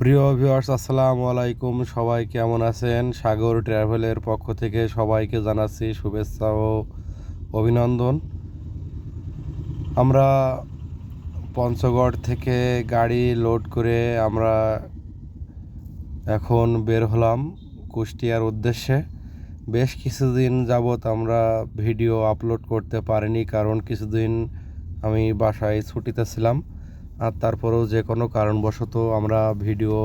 প্রিয় ভিউয়ার্স আসসালামু আলাইকুম। সবাই কেমন আছেন? সাগর ট্রাভেলের পক্ষ থেকে সবাইকে জানাচ্ছি শুভেচ্ছা ও অভিনন্দন। আমরা পঞ্চগড় থেকে গাড়ি লোড করে আমরা এখন বের হলাম কুষ্টিয়ার উদ্দেশ্যে। বেশ কিছুদিন যাবৎ আমরা ভিডিও আপলোড করতে পারিনি, কারণ কিছুদিন আমি বাসায় ছুটিতে ছিলাম। আর তারপরেও যে কোনো কারণবশত আমরা ভিডিও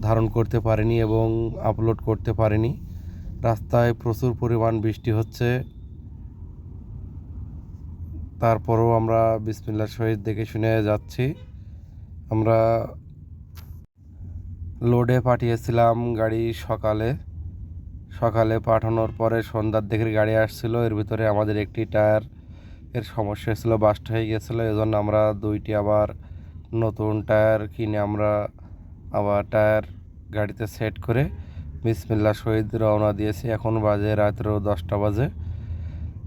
ধারণ করতে পারিনি এবং আপলোড করতে পারিনি। রাস্তায় প্রচুর পরিমাণ বৃষ্টি হচ্ছে। তারপরেও আমরা বিসমিল্লা শহীদ দেখে শুনে যাচ্ছি। আমরা লোডে পাঠিয়েছিলাম গাড়ি সকালে। সকালে পাঠানোর পরে সন্ধ্যার দিকের গাড়ি আসছিল। এর ভিতরে আমাদের একটি টায়ার এর সমস্যা ছিল বাস্ট হয়ে গেছিল। এজন্য আমরা দুইটি আবার নতুন টায়ার কিনে আমরা আবার টায়ার গাড়িতে সেট করে বিসমিল্লা শহীদ রওনা দিয়েছি। এখন বাজে রাত্র দশটা বাজে।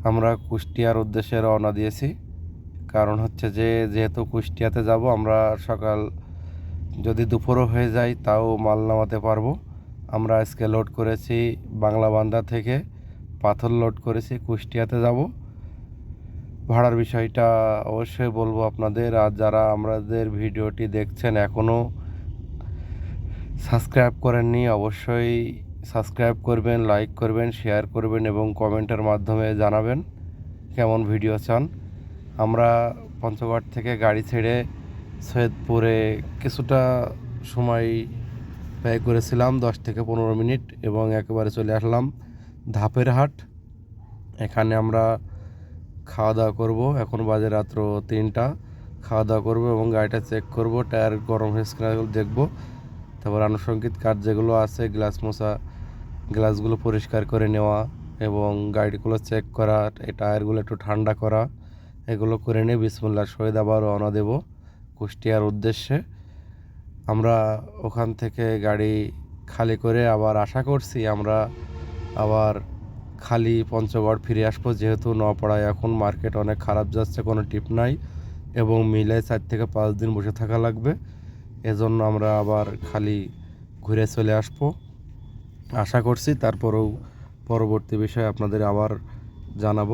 আমরা কুষ্টিয়ার উদ্দেশ্যে রওনা দিয়েছি। কারণ হচ্ছে যে, যেহেতু কুষ্টিয়াতে যাব, আমরা সকাল যদি দুপুরও হয়ে যায়, তাও মাল নামাতে পারব। আমরা আজকে লোড করেছি বাংলা বান্দা থেকে, পাথর লোড করেছি, কুষ্টিয়াতে যাব। ভাড়ার বিষয়টা অবশ্যই বলব আপনাদের। আর যারা আমাদের ভিডিওটি দেখছেন এখনও সাবস্ক্রাইব করেননি, অবশ্যই সাবস্ক্রাইব করবেন, লাইক করবেন, শেয়ার করবেন এবং কমেন্টের মাধ্যমে জানাবেন কেমন ভিডিও চান। আমরা পঞ্চগড় থেকে গাড়ি ছেড়ে সৈয়দপুরে কিছুটা সময় ব্যয় করেছিলাম, দশ থেকে পনেরো মিনিট, এবং একেবারে চলে আসলাম ধাপের হাট। এখানে আমরা খাওয়া দাওয়া করব। এখন বাজে রাত্র তিনটা। খাওয়া দাওয়া করব এবং গাড়িটা চেক করব। টায়ার গরম হয়েছে কিনা দেখব। তারপর আনুষঙ্গিক কাজ যেগুলো আছে, গ্লাস মোছা, গ্লাসগুলো পরিষ্কার করে নেওয়া এবং গাড়িগুলো চেক করা, এই টায়ারগুলো একটু ঠান্ডা করা, এগুলো করে নিয়ে বিসমুল্লাহ, শহীদ আবার রওনা দেব কুষ্টিয়ার উদ্দেশ্যে। আমরা ওখান থেকে গাড়ি খালি করে আবার আশা করছি আমরা আবার খালি পঞ্চগড় ফিরে আসব। যেহেতু নপাড়ায় এখন মার্কেট অনেক খারাপ যাচ্ছে, কোনো টিপ নাই এবং মিলে চার থেকে পাঁচ দিন বসে থাকা লাগবে। এজন্য আমরা আবার খালি ঘুরে চলে আসব। আশা করছি তারপরেও পরবর্তী বিষয়ে আপনাদের আবার জানাব।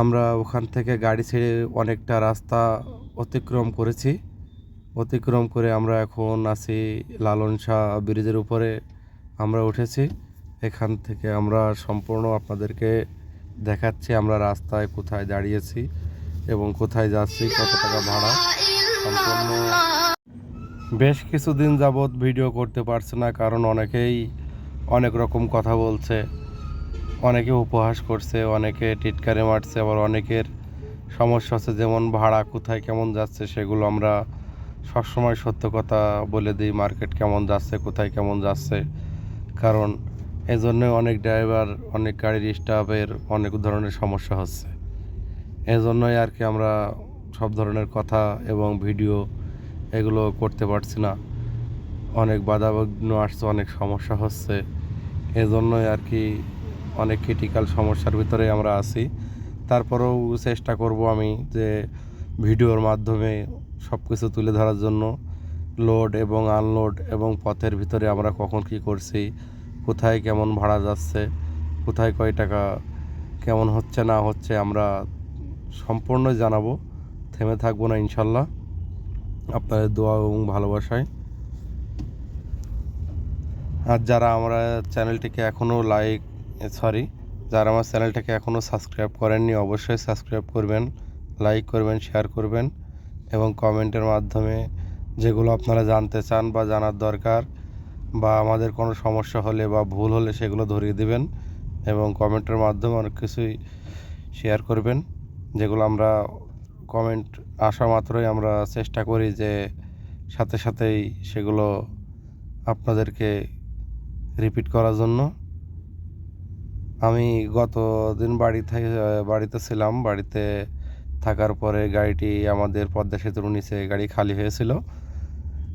আমরা ওখান থেকে গাড়ি ছেড়ে অনেকটা রাস্তা অতিক্রম করেছি। অতিক্রম করে আমরা এখন আছি লালন শাহ ব্রিজের উপরে আমরা উঠেছি। এখান থেকে আমরা সম্পূর্ণ আপনাদেরকে দেখাচ্ছি আমরা রাস্তায় কোথায় দাঁড়িয়েছি এবং কোথায় যাচ্ছি, কত টাকা ভাড়া, সম্পূর্ণ। বেশ কিছুদিন যাবৎ ভিডিও করতে পারছে না, কারণ অনেকেই অনেক রকম কথা বলছে, অনেকে উপহাস করছে, অনেকে টিটকারে মারছে, আবার অনেকের সমস্যা আছে যেমন ভাড়া কোথায় কেমন যাচ্ছে সেগুলো আমরা সবসময় সত্য কথা বলে দিই, মার্কেট কেমন যাচ্ছে, কোথায় কেমন যাচ্ছে। কারণ এই জন্য অনেক ড্রাইভার, অনেক গাড়ির স্টাফের অনেক ধরনের সমস্যা হচ্ছে। এজন্যই আর কি আমরা সব ধরনের কথা এবং ভিডিও এগুলো করতে পারছি না। অনেক বাধাবিঘ্ন আসছে, অনেক সমস্যা হচ্ছে। এজন্যই আর কি অনেক ক্রিটিক্যাল সমস্যার ভিতরে আমরা আছি। তারপরেও চেষ্টা করব আমি যে ভিডিওর মাধ্যমে সব কিছু তুলে ধরার জন্য। লোড এবং আনলোড এবং পথের ভিতরে আমরা কখন কি করছি কোথায় কেমন ভাড়া যাচ্ছে, কোথায় কয় টাকা, কেমন হচ্ছে, না হচ্ছে, আমরা সম্পূর্ণ জানাব। থেমে থাকব না, ইনশাল্লাহ। আপনাদের দোয়া এবং ভালোবাসায়। আর যারা আমরা চ্যানেলটিকে এখনও লাইক সরি, যারা আমার চ্যানেলটাকে এখনও সাবস্ক্রাইব করেননি, অবশ্যই সাবস্ক্রাইব করবেন, লাইক করবেন, শেয়ার করবেন এবং কমেন্টের মাধ্যমে যেগুলো আপনারা জানতে চান বা জানার দরকার বা আমাদের কোনো সমস্যা হলে বা ভুল হলে সেগুলো ধরিয়ে দেবেন এবং কমেন্টের মাধ্যমে অনেক কিছুই শেয়ার করবেন, যেগুলো আমরা কমেন্ট আসা মাত্রই আমরা চেষ্টা করি যে সাথে সাথেই সেগুলো আপনাদেরকে রিপিট করার জন্য। আমি গত দিন বাড়ি থেকে, বাড়িতে ছিলাম, বাড়িতে থাকার পরে গাড়িটি আমাদের পদ্মা সেতুর নিচে গাড়ি খালি হয়েছিল।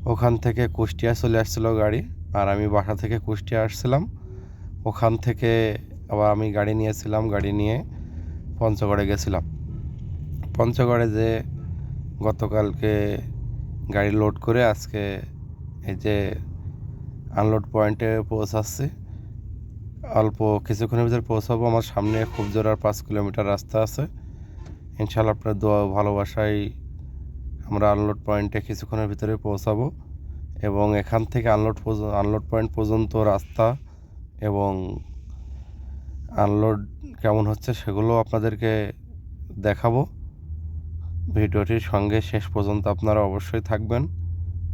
ওখান থেকে কুষ্টিয়া চলে আসছিল গাড়ি। আর আমি বাসা থেকে কুষ্টিয়া আসছিলাম। ওখান থেকে আবার আমি গাড়ি নিয়েছিলাম, গাড়ি নিয়ে পঞ্চগড়ে গেছিলাম। পঞ্চগড়ে যে গতকালকে গাড়ি লোড করে আজকে এই যে আনলোড পয়েন্টে পৌঁছাচ্ছি। অল্প কিছুক্ষণের ভিতরে পৌঁছাবো। আমার সামনে খুব জোর আর পাঁচ কিলোমিটার রাস্তা আছে। ইনশাল্লাহ আপনার দোয়া ভালোবাসায় আমরা আনলোড পয়েন্টে কিছুক্ষণের ভিতরে পৌঁছাবো। এবং এখান থেকে আনলোড পর্যন্ত আনলোড পয়েন্ট পর্যন্ত রাস্তা এবং আনলোড কেমন হচ্ছে সেগুলো আপনাদেরকে দেখাবো। ভিডিওটির সঙ্গে শেষ পর্যন্ত আপনারা অবশ্যই থাকবেন।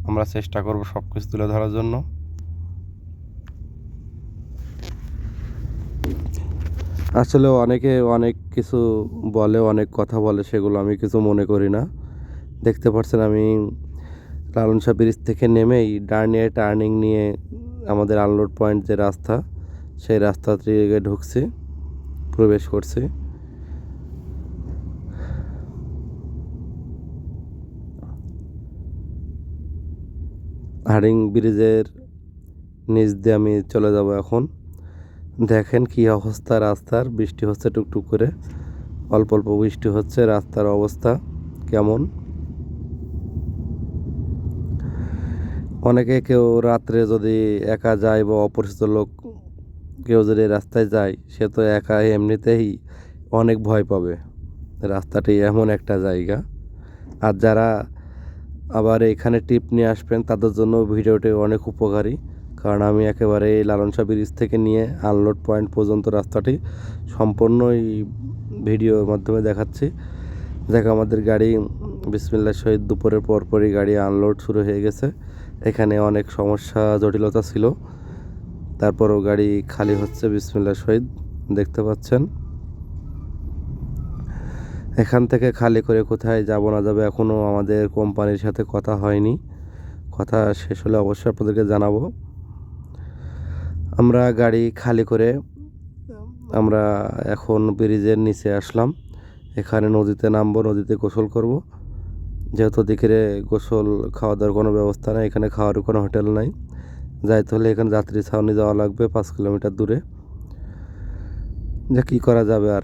আমরা চেষ্টা করব সব কিছু তুলে ধরার জন্য। আসলে অনেকে অনেক কিছু বলে, অনেক কথা বলে, সেগুলো আমি কিছু মনে করি না। দেখতে পাচ্ছেন আমি লালন শাহ ব্রিজ থেকে নেমেই ডার্নিয়ে টার্নিং নিয়ে আমাদের আনলোড পয়েন্ট যে রাস্তা, সেই রাস্তা থেকে ঢুকছি, প্রবেশ করছি। হাডিং ব্রিজের নিচ দিয়ে আমি চলে যাব এখন। দেখেন কি অবস্থা রাস্তার, বৃষ্টি হচ্ছে টুকটুক করে। অল্প অল্প বৃষ্টি হচ্ছে, রাস্তার অবস্থা কেমন? অনেকে কেউ রাত্রে যদি একা যায় বা অপরিচিত লোক কেউ যদি রাস্তায় যায়, সে তো একা এমনিতেই অনেক ভয় পাবে। রাস্তাটি এমন একটা জায়গা। আর যারা আবার এখানে টিপ নিয়ে আসবেন, তাদের জন্য ভিডিওটি অনেক উপকারী। কারণ আমি একেবারে লালন শাহ ব্রিজ থেকে নিয়ে আনলোড পয়েন্ট পর্যন্ত রাস্তাটি সম্পূর্ণই ভিডিওর মাধ্যমে দেখাচ্ছি। দেখ, আমাদের গাড়ি বিসমিল্লা শহীদ, দুপুরের পরপরই গাড়ি আনলোড শুরু হয়ে গেছে। এখানে অনেক সমস্যা, জটিলতা ছিল। তারপরও গাড়ি খালি হচ্ছে বিসমিল্লা শহীদ, দেখতে পাচ্ছেন। এখান থেকে খালি করে কোথায় যাব না যাবে এখনও আমাদের কোম্পানির সাথে কথা হয়নি। কথা শেষ হলে অবশ্যই আপনাদেরকে জানাব। আমরা গাড়ি খালি করে আমরা এখন ব্রিজের নিচে আসলাম। এখানে নদীতে নামবো, নদীতে গোসল করব। যেহেতু দিকে গোসল খাওয়া দাওয়ার কোনো ব্যবস্থা নেই, এখানে খাওয়ার কোনো হোটেল নাই। যাইতে হলে এখানে যাত্রী ছাউনি যাওয়া লাগবে পাঁচ কিলোমিটার দূরে। যা কী করা যাবে আর,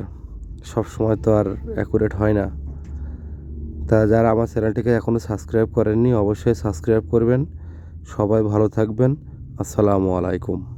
সব সময় তো আর অ্যাকুরেট হয় না। তা যারা আমার চ্যানেলটিকে এখনও সাবস্ক্রাইব করেননি, অবশ্যই সাবস্ক্রাইব করবেন। সবাই ভালো থাকবেন। আসসালামু আলাইকুম।